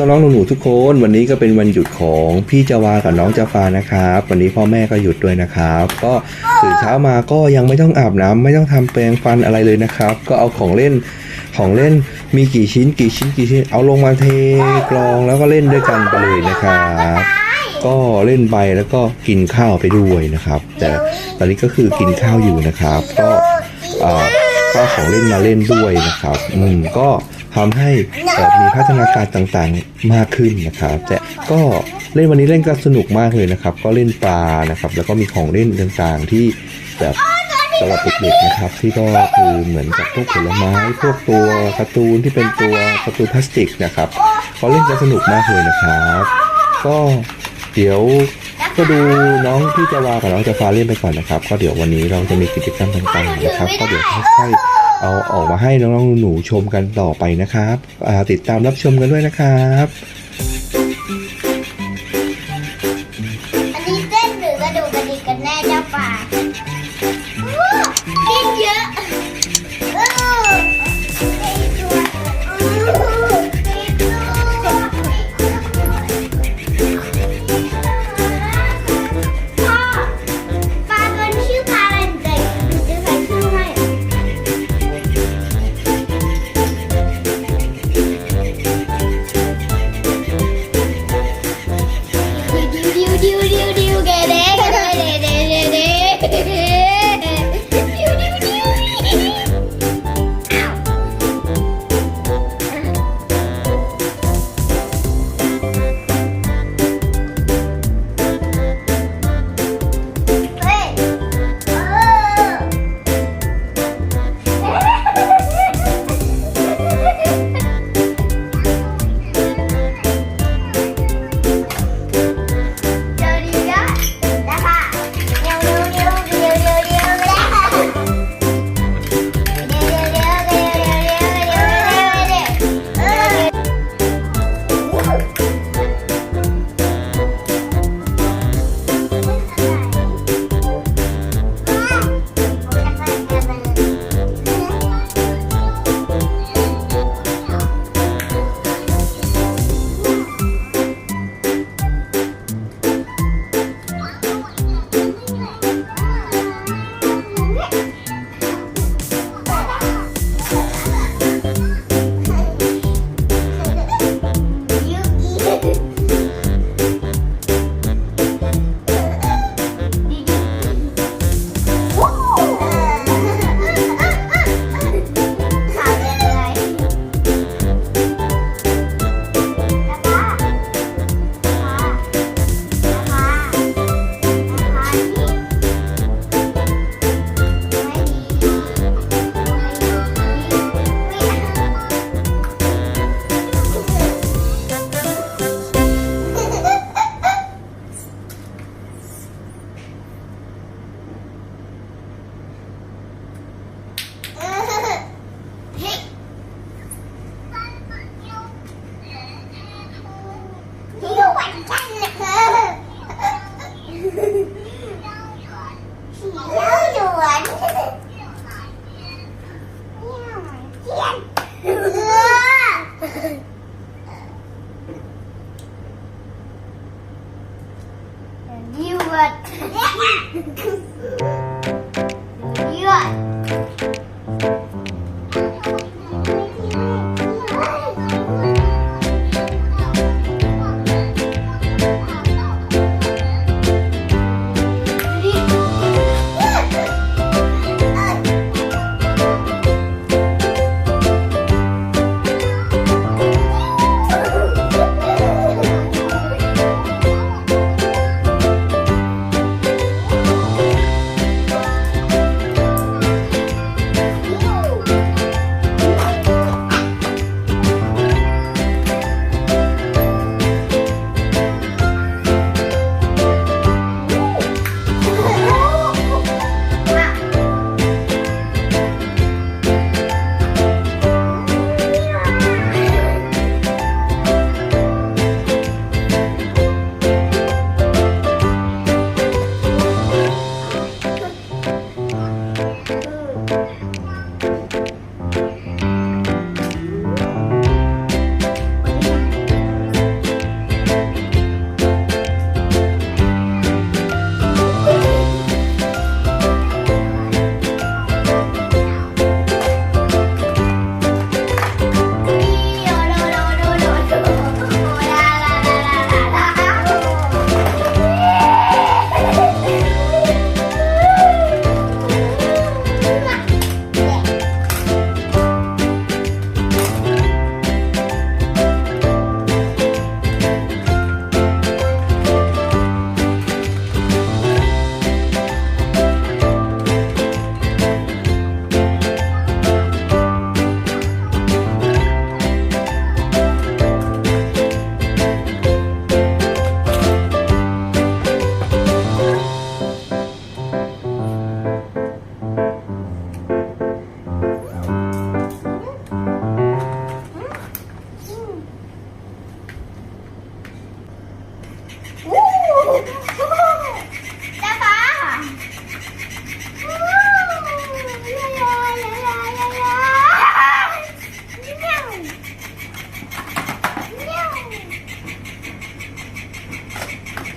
น้องๆหนูๆทุกคนวันนี้ก็เป็นวันหยุดของพี่จาวากับน้องจาฟานะครับ วันนี้พ่อแม่ก็หยุดด้วยนะครับ ก็ตื่นเช้ามาก็ยังไม่ต้องอาบน้ำไม่ต้องทำแปรงฟันอะไรเลยนะครับ ก็เอาของเล่นของเล่นมีกี่ชิ้นกี่ชิ้นกี่ชิ้นเอาลงมาเทกรองแล้วก็เล่นด้วยกันไปเลยนะครับก็เล่นไปแล้วก็กินข้าวไปด้วยนะครับ แต่ตอนนี้ก็คือกินข้าวอยู่นะครับ ก็เอ่อก็ของเล่นมาเล่นด้วยนะครับ อืมก็ ทำให้มีพัฒนาการต่างๆมากขึ้นนะครับ แต่ก็เล่นวันนี้เล่นก็สนุกมากเลยนะครับ ก็เล่นปลานะครับ แล้วก็มีของเล่นต่างๆที่แบบสำหรับเด็กๆนะครับที่ก็คือเหมือนกับพวกผลไม้พวกตัวการ์ตูนที่เป็นตัวการ์ตูนพลาสติกนะครับเขาเล่นกันสนุกมากเลยนะครับ ก็เดี๋ยวก็ดูน้องพี่จาวากับน้องจาฟาเล่นไปก่อนนะครับ ก็เดี๋ยววันนี้เราจะมีกิจกรรมต่างๆนะครับ ก็เดี๋ยวค่อยๆ เอาออกมาให้น้องๆหนูๆชมกันต่อไปนะครับอ่าติดตามรับชมกันด้วยนะครับ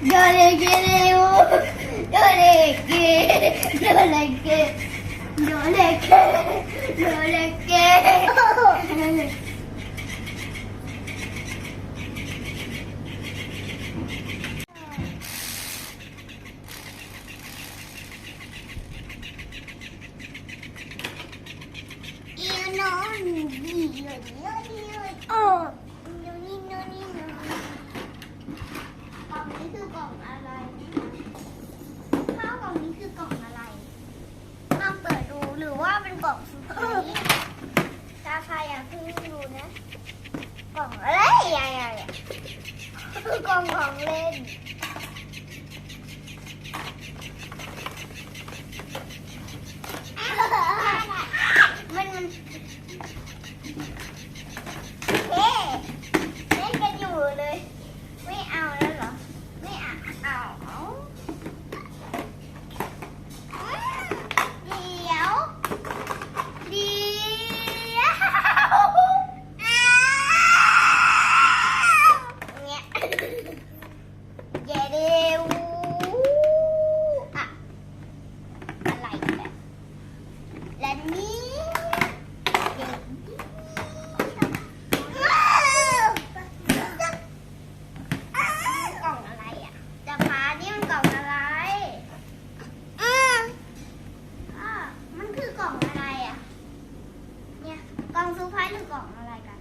ডরে গেলে ও ডরে কে ডরে কে ডরে কে ডরে কে กล่องชุดนี้ตาใครอยาเพิ่งดูนะ กล่องอะไรใหญ่ๆกล่องของเล่นมันเฮ้เล่นกันอยู่เลย ไม่เอาแล้วเหรอ ไม่เอาเอาเอาอืมเดี๋ยวเดี๋ยวอ้าวเนี่ยเดี๋ยวเดี๋ยวอะอะไรแบบและนี่เด็กกล่องอะไรอะจะพานี่มันกล่องอะไรอืมอ่ามันคือกล่องอะไรอะ เนี่ยกล่องซูพายหรือกล่องอะไรกัน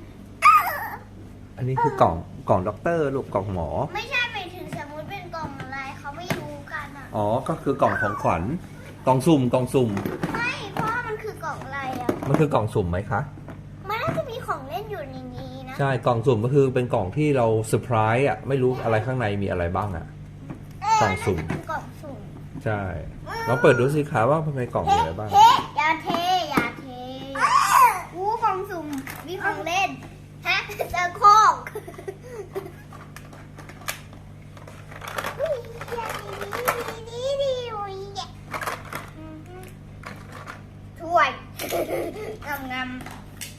อันนี้คือ กล่องกล่องด็อกเตอร์ลูกกล่องหมอ ไม่ใช่ไปถึงสมมติเป็นกล่องอะไรเขาไม่รู้กันอะอ๋อ ก็คือกล่องของขวัญกล่องสุ่มกล่องสุ่ม ไม่เพราะว่ามันคือกล่องอะไรอะมันคือกล่องสุ่มไหมคะ มันน่าจะมีของเล่นอยู่ในนี้นะใช่กล่องสุ่มก็คือเป็นกล่องที่เราเซอร์ไพรส์อะไม่รู้อะไรข้างในมีอะไรบ้างอะกล่องสุ่มเน่าจะเป็นกล่องสุ่มใช่ลองเปิดดูสิคะว่าภายในกล่องมีอะไรบ้าง เทอย่าเทอย่าเทอู้กล่องสุ่มมีของเล่น ฮะเจอโคกอุ๊ยอย่าดีดีดีถ้วยงำงำ